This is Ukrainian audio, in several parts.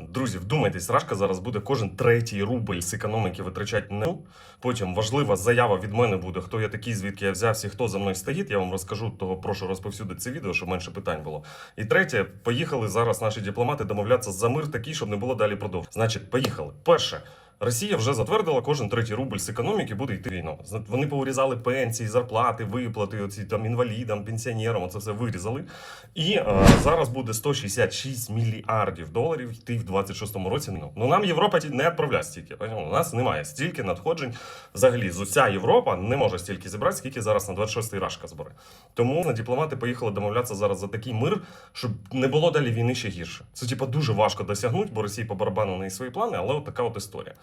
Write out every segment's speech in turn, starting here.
Друзі, вдумайтесь, Рашка зараз буде кожен третій рубль з економіки витрачати не. Потім важлива заява від мене буде, хто я такий, звідки я взявся, хто за мною стоїть. Я вам розкажу, того прошу розповсюдити це відео, щоб менше питань було. І третє, поїхали зараз наші дипломати домовлятися за мир такий, щоб не було далі продовж. Значить, поїхали. Перше. Росія вже затвердила, кожен третій рубль з економіки буде йти війну. Вони поурізали пенсії, зарплати, виплати, оці там інвалідам, пенсіонерам, оце все вирізали. І е, зараз буде 166 мільярдів доларів йти в 26-му році. Ну, нам Європа не відправляє стільки. У нас немає стільки надходжень. Взагалі, з уся Європа не може стільки зібрати, скільки зараз на 26-й рашка збере. Тому на дипломати поїхали домовлятися зараз за такий мир, щоб не було далі війни ще гірше. Це типа дуже важко досягнути, бо Росії по барабану неї свої плани, але от така от історія.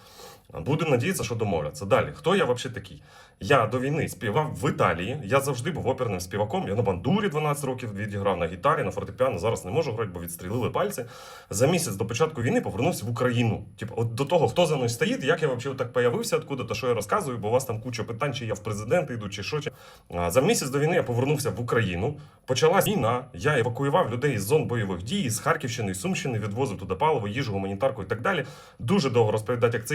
Будемо надіятися, що домовляться. Далі, хто я взагалі такий? Я до війни співав в Італії. Я завжди був оперним співаком. Я на бандурі 12 років відіграв на гітарі, на фортепіано. Зараз не можу грати, бо відстрілили пальці. За місяць до початку війни повернувся в Україну. Типу, от до того, хто за мною стоїть, як я взагалі так появився, откуда то що я розказую, бо у вас там куча питань, чи я в президенти йду, чи що. Чи... За місяць до війни я повернувся в Україну. Почалась війна. Я евакуював людей з зон бойових дій, з Харківщини, з Сумщини, відвозив туди паливо, їжу, гуманітарку і так далі. Дуже довго розповідати, як це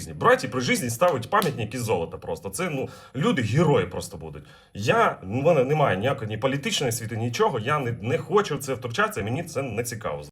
Брати при житті ставить пам'ятник із золота. Просто це ну люди герої просто будуть. Я в мене немає ніякої ні політичної світи, нічого. Я не, не хочу в це втручатися. Мені це не цікаво.